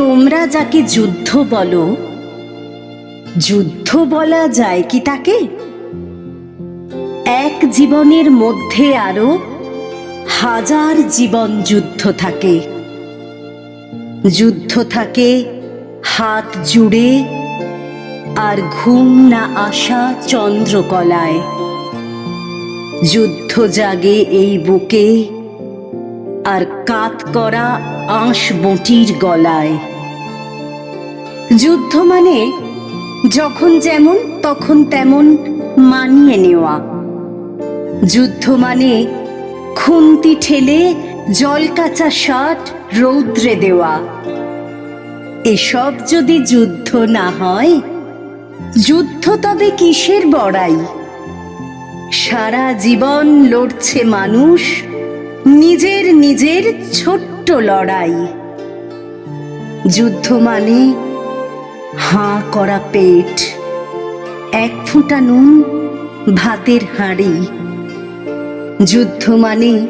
তোমরা যাকে যুদ্ধ বলো, যুদ্ধ বলা যায় কি তাকে? এক জীবনের মধ্যে আরও হাজার জীবন যুদ্ধ থাকে। যুদ্ধ থাকে হাত জুড়ে আর ঘুম না আসা চন্দ্রকলায়। যুদ্ধ জাগে এই বুকে আর কাত করা আঁশ বটির গলায়। যুদ্ধ মানে যখন যেমন, তখন তেমন মানিয়ে নেওয়া। যুদ্ধ মানে খুন্তি ঠেলে জল কাঁচা শার্ট রৌদ্রে দেওয়া। এসব যদি যুদ্ধ না হয়, যুদ্ধ তবে কিসের বড়াই? সারা জীবন লড়ছে মানুষ নিজের নিজের ছোট্ট লড়াই। যুদ্ধ মানে হাঁ করা পেট। এক ফুটা নুন, ভাতের হাঁড়ি। যুদ্ধ মানে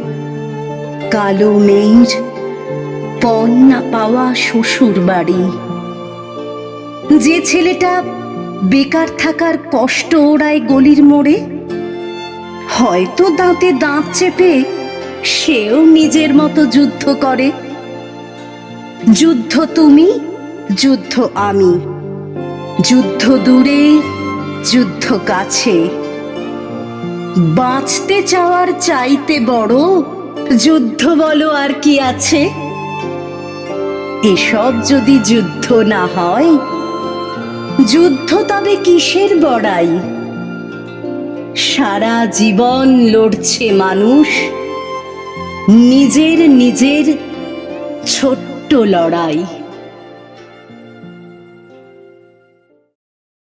কালো মেয়ের পণ না পাওয়া শ্বশুর বাড়ি। যে ছেলেটা বেকার থাকার কষ্ট ওড়ায় গলির মোড়ে, হয়তো দাঁতে দাঁত চেপে সেও নিজের মতো যুদ্ধ করে। যুদ্ধ তুমি, যুদ্ধ আমি। যুদ্ধ দূরে, যুদ্ধ কাছে। বাঁচতে চাওয়ার চাইতে বড় যুদ্ধ বলো আর কি আছে? এসব যদি যুদ্ধ না হয়, যুদ্ধ তবে কিসের বড়াই? সারা জীবন লড়ছে মানুষ নিজের নিজের ছোট্ট লড়াই।